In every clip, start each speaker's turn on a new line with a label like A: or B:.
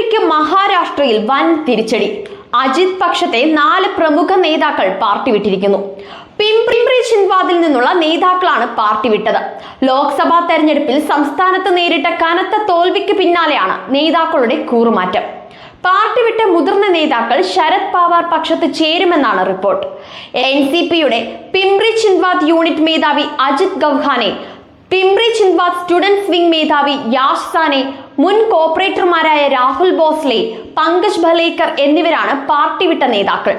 A: പിക്ക് മഹാരാഷ്ട്രയിൽ വൻ തിരിച്ചടി. അജിത് പക്ഷത്തെ നാല് പ്രമുഖ നേതാക്കൾ പാർട്ടി വിട്ടിരിക്കുന്നു. പിംപ്രിംപ്രി ചിൻവാദിൽ നിന്നുള്ള നേതാക്കളാണ് പാർട്ടി വിട്ടത്. ലോക്സഭാ തെരഞ്ഞെടുപ്പിൽ സംസ്ഥാനത്ത് നേരിട്ട കനത്ത തോൽവിക്ക് പിന്നാലെയാണ് നേതാക്കളുടെ കൂറുമാറ്റം. പാർട്ടി വിട്ട മുതിർന്ന നേതാക്കൾ ശരത് പവാർ പക്ഷത്ത് ചേരുമെന്നാണ് റിപ്പോർട്ട്. എൻ സി പിയുടെ പിംപ്രി ചിൻവാദ് യൂണിറ്റ് മേധാവി അജിത് ഗൗഹാനെ പിംപ്രി ചിൻവാദ് സ്റ്റുഡൻസ് വിംഗ് മേധാവി യാഷ് സാനെ മുൻ കോപ്പറേറ്റർമാരായ രാഹുൽ ബോസ്ലെ പങ്കജ് ഭലേക്കർ എന്നിവരാണ് പാർട്ടി വിട്ട നേതാക്കൾ.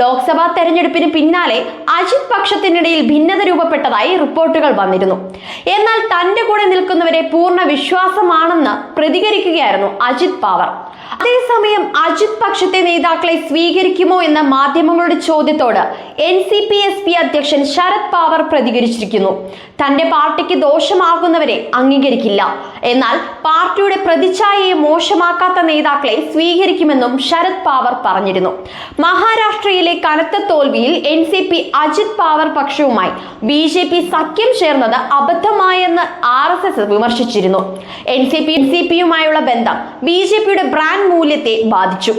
A: ലോക്സഭാ തെരഞ്ഞെടുപ്പിന് പിന്നാലെ അജിത് പക്ഷത്തിനിടയിൽ ഭിന്നത രൂപപ്പെട്ടതായി റിപ്പോർട്ടുകൾ വന്നിരുന്നു. എന്നാൽ തന്റെ കൂടെ നിൽക്കുന്നവരെ പൂർണ വിശ്വാസമാണെന്ന് പ്രതികരിക്കുകയായിരുന്നു അജിത് പവാർ. അതേസമയം അജിത് പക്ഷത്തെ നേതാക്കളെ സ്വീകരിക്കുമോ എന്ന മാധ്യമങ്ങളുടെ ചോദ്യത്തോട് N C P S P അധ്യക്ഷൻ ശരത് പവർ പ്രതികരിച്ചിരിക്കുന്നു. തന്റെ പാർട്ടിക്ക് ദോഷമാകുന്നവരെ അംഗീകരിക്കില്ല. എന്നാൽ പാർട്ടിയുടെ പ്രതിച്ഛായയെ മോശമാക്കാത്ത നേതാക്കളെ സ്വീകരിക്കുമെന്നും ശരത് പവർ പറഞ്ഞിരുന്നു. മഹാരാഷ്ട്രയിലെ കനത്ത തോൽവിയിൽ N C P Ajit Pawar പക്ഷവുമായി B J P സഖ്യം ചേർന്നത് അബദ്ധമായെന്ന് R S S വിമർശിച്ചിരുന്നു. N C P N C പിയുമായുള്ള ബന്ധം ബി ജെ പിയുടെ ബ്രാൻഡ് മൂല്യത്തെ ബാധിച്ചു.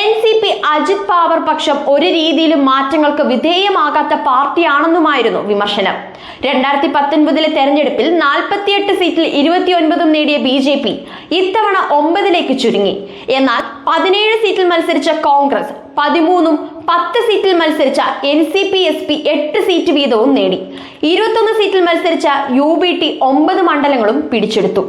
A: N C P Ajit Pawar പക്ഷം ഒരു രീതിയിലും മാറ്റങ്ങൾക്ക് വിധേയമാകാത്ത പാർട്ടിയാണെന്നുമായിരുന്നു വിമർശനം. രണ്ടായിരത്തി പത്തൊൻപതിലെ തെരഞ്ഞെടുപ്പിൽ നാൽപ്പത്തിയെട്ട് സീറ്റിൽ ഇരുപത്തിയൊൻപതും നേടിയ ബി ജെ പി ഇത്തവണ ഒമ്പതിലേക്ക് ചുരുങ്ങി. എന്നാൽ പതിനേഴ് സീറ്റിൽ മത്സരിച്ച കോൺഗ്രസ് പതിമൂന്നും പത്ത് സീറ്റിൽ മത്സരിച്ച N C P S P എട്ട് സീറ്റ് വീതവും നേടി. ഇരുപത്തൊന്ന് സീറ്റിൽ മത്സരിച്ച യു ബി ടി ഒമ്പത് മണ്ഡലങ്ങളും പിടിച്ചെടുത്തു.